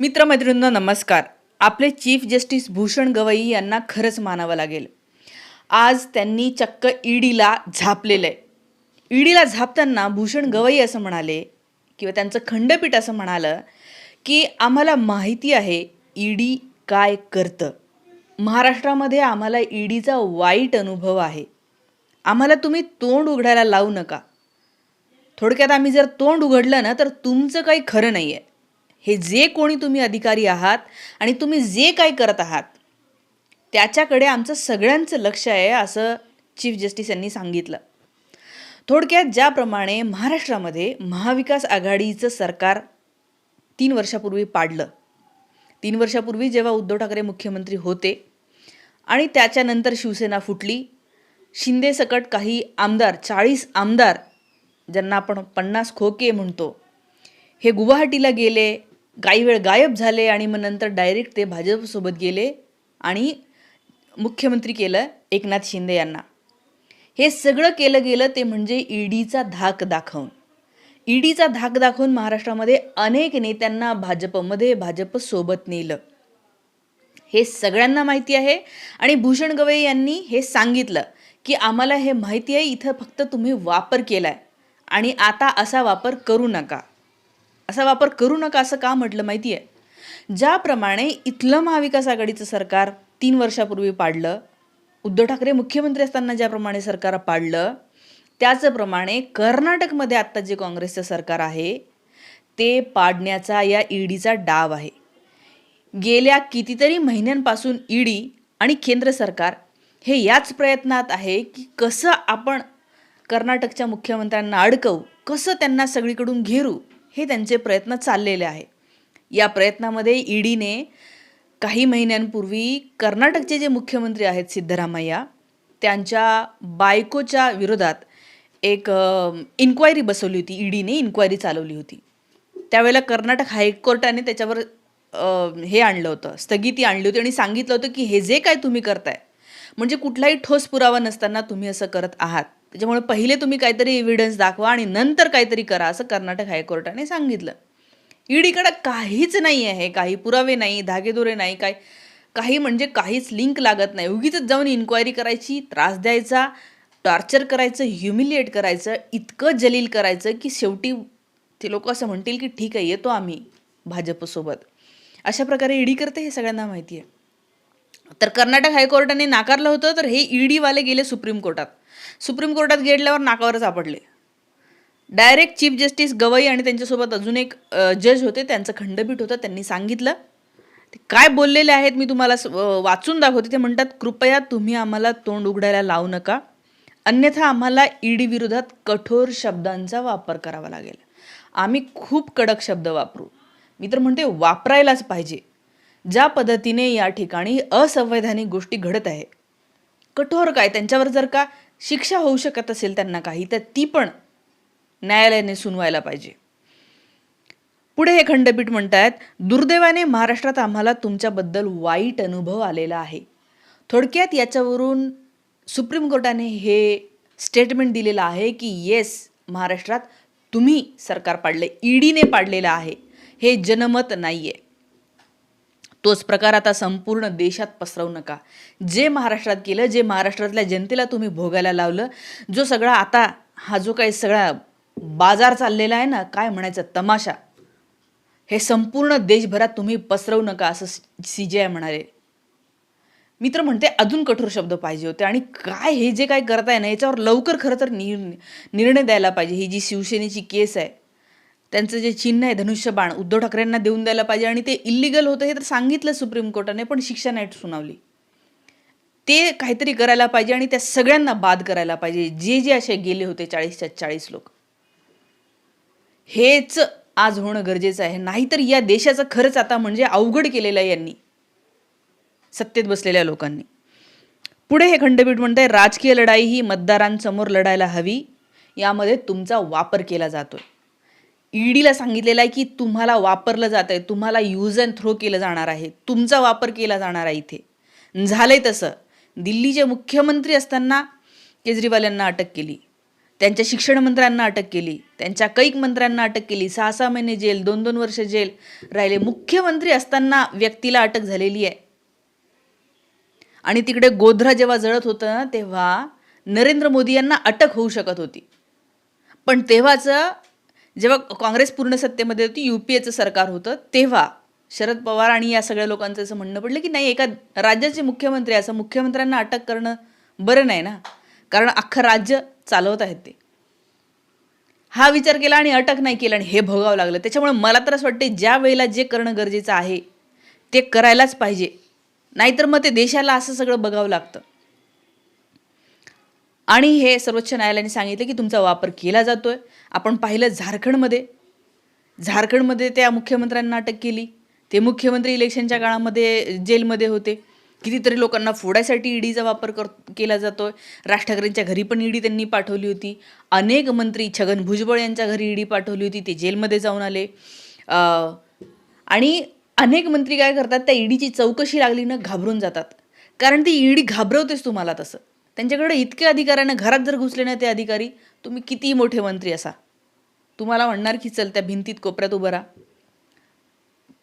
मित्रमैत्रिणींनो नमस्कार. आपले chief justice Bhushan Gavai यांना खरंच मानावं लागेल. आज त्यांनी चक्क ईडीला झापलेलं आहे ईडीला झापताना भूषण गवई असं म्हणाले किंवा त्यांचं खंडपीठ असं म्हणालं की आम्हाला माहिती आहे ईडी काय करतं. महाराष्ट्रामध्ये आम्हाला ईडीचा वाईट अनुभव आहे. आम्हाला तुम्ही तोंड उघडायला लावू नका. थोडक्यात आम्ही जर तोंड उघडलं ना तर तुमचं काही खरं नाही आहे हे जे कोणी तुम्ही अधिकारी आहात आणि तुम्ही जे काही करत आहात त्याच्याकडे आमचं सगळ्यांचं लक्ष आहे असं चीफ जस्टिस यांनी सांगितलं. थोडक्यात ज्याप्रमाणे महाराष्ट्रामध्ये महाविकास आघाडीचं सरकार तीन वर्षापूर्वी पाडलं. तीन वर्षापूर्वी जेव्हा उद्धव ठाकरे मुख्यमंत्री होते आणि त्याच्यानंतर शिवसेना फुटली शिंदे सकट काही आमदार चाळीस आमदार ज्यांना आपण पन्नास खोके म्हणतो हे गुवाहाटीला गेले काही वेळ गायब झाले आणि मग नंतर डायरेक्ट ते भाजपसोबत गेले आणि मुख्यमंत्री केलं एकनाथ शिंदे यांना. हे सगळं केलं गेलं ते म्हणजे ईडीचा धाक दाखवून. ईडीचा धाक दाखवून महाराष्ट्रामध्ये अनेक नेत्यांना भाजपमध्ये भाजपसोबत नेलं. हे सगळ्यांना माहिती आहे आणि भूषण गवई यांनी हे सांगितलं की आम्हाला हे माहिती आहे इथं फक्त तुम्ही वापर केला आहे आणि आता असा वापर करू नका. असा वापर करू नका असं का म्हटलं माहिती आहे ज्याप्रमाणे इथलं महाविकास आघाडीचं सरकार तीन वर्षापूर्वी पाडलं उद्धव ठाकरे मुख्यमंत्री असताना ज्याप्रमाणे सरकार पाडलं त्याचप्रमाणे कर्नाटकमध्ये आत्ता जे काँग्रेसचं सरकार आहे ते पाडण्याचा या ईडीचा डाव आहे. गेल्या कितीतरी महिन्यांपासून ईडी आणि केंद्र सरकार हे याच प्रयत्नात आहे की कसं आपण कर्नाटकच्या मुख्यमंत्र्यांना अडकवू कसं त्यांना सगळीकडून घेरू हे त्यांचे प्रयत्न चाललेले आहे. या प्रयत्नामध्ये ईडीने काही महिन्यांपूर्वी कर्नाटकचे जे मुख्यमंत्री आहेत सिद्धरामय्या त्यांच्या बायकोच्या विरोधात एक इन्क्वायरी बसवली होती. ईडीने इन्क्वायरी चालवली होती. त्यावेळेला कर्नाटक हायकोर्टाने त्याच्यावर हे आणलं होतं. स्थगिती आणली होती आणि सांगितलं होतं की हे जे काय तुम्ही करताय म्हणजे कुठलाही ठोस पुरावा नसताना तुम्ही असं करत आहात. त्याच्यामुळे पहिले तुम्ही काहीतरी एव्हिडन्स दाखवा आणि नंतर काहीतरी करा असं कर्नाटक हायकोर्टाने सांगितलं. ईडीकडे काहीच नाही आहे काही पुरावे नाही धागेदोरे नाही काय काही म्हणजे काहीच लिंक लागत नाही. उगीच जाऊन इन्क्वायरी करायची त्रास द्यायचा टॉर्चर करायचं ह्युमिलिएट करायचं इतकं जलील करायचं की शेवटी ते लोक असं म्हणतील की ठीक आहे येतो आम्ही भाजपसोबत. अशा प्रकारे ईडी करते हे सगळ्यांना माहिती आहे. तर कर्नाटक हायकोर्टाने नाकारलं होतं तर हे ईडीवाले गेले सुप्रीम कोर्टात. सुप्रीम कोर्टात गेल्यावर नाकावर सापडले. डायरेक्ट चीफ जस्टिस गवई आणि त्यांच्यासोबत अजून एक जज होते त्यांचं खंडपीठ होतं त्यांनी सांगितलं. ते काय बोललेले आहेत मी तुम्हाला वाचून दाखवते ते म्हणतात कृपया तुम्ही आम्हाला तोंड उघडायला लावू नका. अन्यथा आम्हाला ईडी विरोधात कठोर शब्दांचा वापर करावा लागेल. आम्ही खूप कडक शब्द वापरू. मी तर म्हणते वापरायलाच पाहिजे. ज्या पद्धतीने या ठिकाणी असंवैधानिक गोष्टी घडत आहे. कठोर काय? त्यांच्यावर जर का शिक्षा होऊ शकत असेल त्यांना काही तर ती पण न्यायालयाने सुनवायला पाहिजे. पुढे हे खंडपीठ म्हणतात दुर्दैवाने महाराष्ट्रात आम्हाला तुमच्याबद्दल वाईट अनुभव आलेला आहे. थोडक्यात याच्यावरून सुप्रीम कोर्टाने हे स्टेटमेंट दिलेलं आहे की येस महाराष्ट्रात तुम्ही सरकार पाडले ईडीने पाडलेलं आहे. हे जनमत नाही आहे तोच प्रकार आता संपूर्ण देशात पसरवू नका. जे महाराष्ट्रात केलं जे महाराष्ट्रातल्या जनतेला तुम्ही भोगायला लावलं जो सगळा आता हा जो काही सगळा बाजार चाललेला आहे ना काय म्हणायचं तमाशा. हे संपूर्ण देशभरात तुम्ही पसरवू नका असं सी जे आय म्हणाले. मी तर म्हणते अजून कठोर शब्द पाहिजे होते आणि काय हे जे काय करताय ना याच्यावर लवकर खरं तर निर्णय द्यायला पाहिजे. ही जी शिवसेनेची केस आहे त्यांचं जे चिन्ह आहे धनुष्यबाण उद्धव ठाकरेंना देऊन द्यायला पाहिजे आणि ते इल्लिगल होतं हे तर सांगितलं सुप्रीम कोर्टाने पण शिक्षा नाही सुनावली. ते काहीतरी करायला पाहिजे आणि त्या सगळ्यांना बाद करायला पाहिजे. जे जे असे गेले होते चाळीसच्या चाळीस लोक. हेच आज होणं गरजेचं आहे. नाहीतर या देशाचं खरंच आता म्हणजे अवघड केलेलं आहे यांनी. सत्तेत बसलेल्या लोकांनी. पुढे हे खंडपीठ म्हणतंय राजकीय लढाई ही मतदारांसमोर लढायला हवी. यामध्ये तुमचा वापर केला जातोय. ईडीला सांगितलेलं आहे की तुम्हाला वापरलं जात आहे तुम्हाला यूज अँड थ्रो केलं जाणार आहे तुमचा वापर केला जाणार आहे इथे. झालंय तसं. दिल्लीचे मुख्यमंत्री असताना केजरीवाल यांना अटक केली. त्यांच्या शिक्षण मंत्र्यांना अटक केली. त्यांच्या कैक मंत्र्यांना अटक केली. सहा सहा महिने जेल दोन दोन वर्ष जेल राहिले. मुख्यमंत्री असताना व्यक्तीला अटक झालेली आहे. आणि तिकडे गोध्रा जेव्हा जळत होतं ना तेव्हा नरेंद्र मोदी यांना अटक होऊ शकत होती. पण तेव्हाचं जेव्हा काँग्रेस पूर्ण सत्तेमध्ये होती यू पी एचं सरकार होतं तेव्हा शरद पवार आणि या सगळ्या लोकांचं असं म्हणणं पडलं की नाही एका राज्याचे मुख्यमंत्री असं मुख्यमंत्र्यांना अटक करणं बरं नाही ना. कारण अख्खं राज्य चालवत आहेत ते. हा विचार केला आणि अटक नाही केलं आणि हे भोगावं लागलं. त्याच्यामुळे मला तर असं वाटते ज्या वेळेला जे करणं गरजेचं आहे ते करायलाच पाहिजे. नाहीतर मग ते देशाला असं सगळं बघावं लागतं. आणि हे सर्वोच्च न्यायालयाने सांगितलं की तुमचा वापर केला जातो आहे आपण पाहिलं झारखंडमध्ये. झारखंडमध्ये त्या मुख्यमंत्र्यांना अटक केली. ते मुख्यमंत्री इलेक्शनच्या काळामध्ये जेलमध्ये होते. कितीतरी लोकांना फोडायसाठी ईडीचा वापर कर केला जातो आहे राज ठाकरेंच्या घरी पण ईडी त्यांनी पाठवली होती. अनेक मंत्री छगन भुजबळ यांच्या घरी ईडी पाठवली होती. ते जेलमध्ये जाऊन आले. आणि अनेक मंत्री काय करतात त्या ईडीची चौकशी लागली ना घाबरून जातात. कारण ती ईडी घाबरवतेच तुम्हाला तसं. त्यांच्याकडे इतके अधिकाऱ्यांना घरात जर घुसले ना ते अधिकारी तुम्ही कितीही मोठे मंत्री असा. तुम्हाला म्हणणार की चल त्या भिंतीत कोपऱ्यात उभं राहा.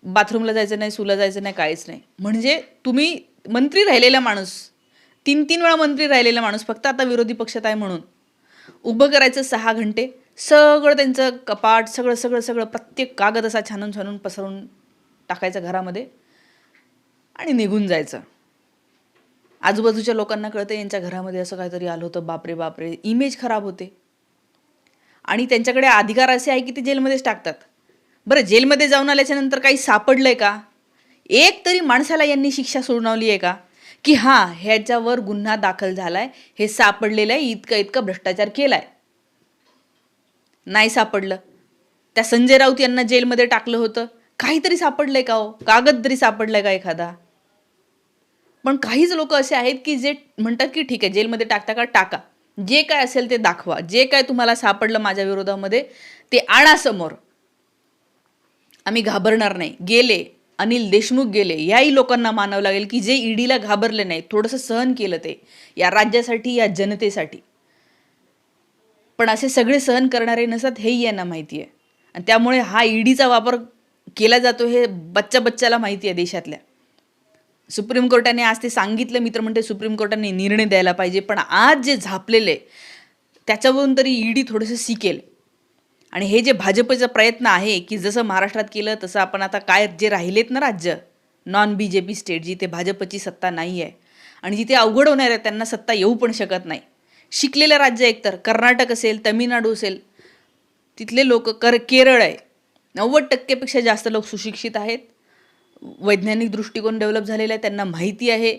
बाथरूमला जायचं नाही सुला जायचं नाही काहीच नाही. म्हणजे तुम्ही मंत्री राहिलेला माणूस तीन तीन वेळा मंत्री राहिलेला माणूस फक्त आता विरोधी पक्षात आहे म्हणून. उभं करायचं सहा घंटे सगळं त्यांचं कपाट सगळं सगळं सगळं प्रत्येक कागद असा छानून छानून पसरून टाकायचं घरामध्ये आणि निघून जायचं. आजूबाजूच्या लोकांना कळतं यांच्या घरामध्ये असं काहीतरी आलं होतं. बापरे बापरे. इमेज खराब होते. आणि त्यांच्याकडे अधिकार असे आहे की ते जेलमध्येच टाकतात. बरं जेलमध्ये जाऊन आल्याच्यानंतर काही सापडलं आहे का? एक तरी माणसाला यांनी शिक्षा सुनावली आहे का? की हां ह्याच्यावर गुन्हा दाखल झाला आहे हे सापडलेलं आहे इतकं इतकं भ्रष्टाचार केला आहे नाही सापडलं. त्या संजय राऊत यांना जेलमध्ये टाकलं होतं. काहीतरी सापडलं आहे का हो? कागद तरी सापडलं आहे का एखादा? पण काहीच लोक असे आहेत की जे म्हणतात की ठीक आहे जेलमध्ये टाकता का टाका. जे काय असेल ते दाखवा. जे काय तुम्हाला सापडलं माझ्या विरोधामध्ये ते आणा समोर. आम्ही घाबरणार नाही. गेले अनिल देशमुख गेले याही लोकांना मानावं लागेल की जे ईडीला घाबरले नाही थोडंसं सहन केलं ते या राज्यासाठी या जनतेसाठी. पण असे सगळे सहन करणारे नसतात हेही यांना माहिती आहे. आणि त्यामुळे हा ईडीचा वापर केला जातो हे बच्चा बच्चाला माहिती आहे देशातल्या. सुप्रीम कोर्टाने आज ते सांगितलं मी तर म्हणते सुप्रीम कोर्टाने निर्णय द्यायला पाहिजे पण आज जे झापलेले त्याच्यावरून तरी ईडी थोडंसं शिकेल आणि हे जे भाजपचा प्रयत्न आहे की जसं महाराष्ट्रात केलं तसं आपण आता काय जे राहिलेत ना राज्य non B J P state जिथे भाजपची सत्ता नाही आहे. आणि जिथे अवघड होणार आहे त्यांना सत्ता येऊ पण शकत नाही. शिकलेलं राज्य एकतर कर्नाटक असेल तमिळनाडू असेल तिथले लोक कर केरळ आहे. नव्वद टक्केपेक्षा जास्त लोक सुशिक्षित आहेत. वैज्ञानिक दृष्टिकोन डेव्हलप झालेला आहे त्यांना माहिती आहे.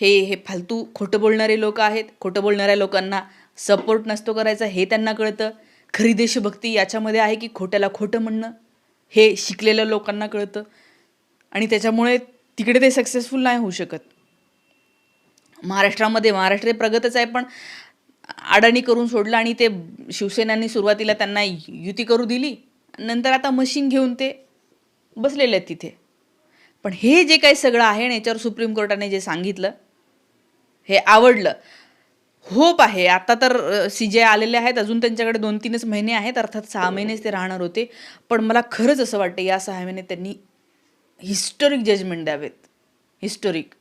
हे हे फालतू खोटं बोलणारे लोक आहेत. खोटं बोलणाऱ्या लोकांना सपोर्ट नसतो करायचा हे त्यांना कळतं. खरी देशभक्ती याच्यामध्ये आहे की खोट्याला खोटं म्हणणं हे शिकलेल्या लोकांना कळतं. आणि त्याच्यामुळे तिकडे ते सक्सेसफुल नाही होऊ शकत. महाराष्ट्रामध्ये महाराष्ट्र हे प्रगतच आहे पण अडाणी करून सोडलं आणि ते शिवसेनांनी सुरुवातीला त्यांना युती करू दिली. नंतर आता मशीन घेऊन ते बसलेले आहेत तिथे. पण हे जे काही सगळं आहे ना याच्यावर सुप्रीम कोर्टाने जे सांगितलं हे आवडलं. होप आहे. आता तर सी जे आलेले आहेत. अजून त्यांच्याकडे दोन तीनच महिने आहेत. अर्थात सहा महिनेच ते राहणार होते. पण मला खरंच असं वाटतं या सहा महिने त्यांनी हिस्टोरिक जजमेंट द्यावेत. हिस्टोरिक.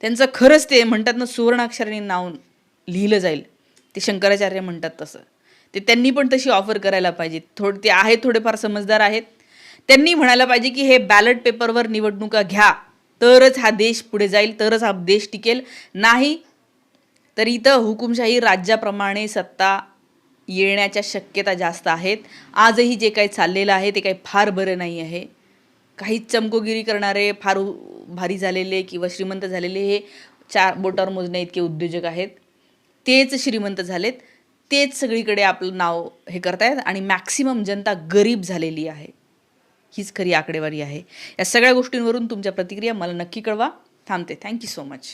त्यांचं खरंच ते म्हणतात ना सुवर्णाक्षराने नाव लिहिलं जाईल. ते शंकराचार्य म्हणतात तसं. ते त्यांनी पण तशी ऑफर करायला पाहिजे थोड ते आहेत थोडेफार समजदार आहेत. त्यांनी म्हणायला पाहिजे की हे बॅलेट पेपरवर निवडणुका घ्या. तरच हा देश पुढे जाईल तरच हा देश टिकेल. नाही तर इथं हुकुमशाही राज्याप्रमाणे सत्ता येण्याच्या शक्यता जास्त आहेत. आजही जे काही चाललेलं आहे ते काही फार बरं नाही आहे. काही चमकोगिरी करणारे फार भारी झालेले किंवा श्रीमंत झालेले हे चार बोटावर मोजण्या इतके उद्योजक आहेत. तेच श्रीमंत झालेत. तेच सगळीकडे आपलं नाव हे करतायत आणि मॅक्सिमम जनता गरीब झालेली आहे. हीच खरी आकडेवारी आहे. या सगळ्या गोष्टींवरून तुमच्या प्रतिक्रिया मला नक्की कळवा. थांबते. Thank you so much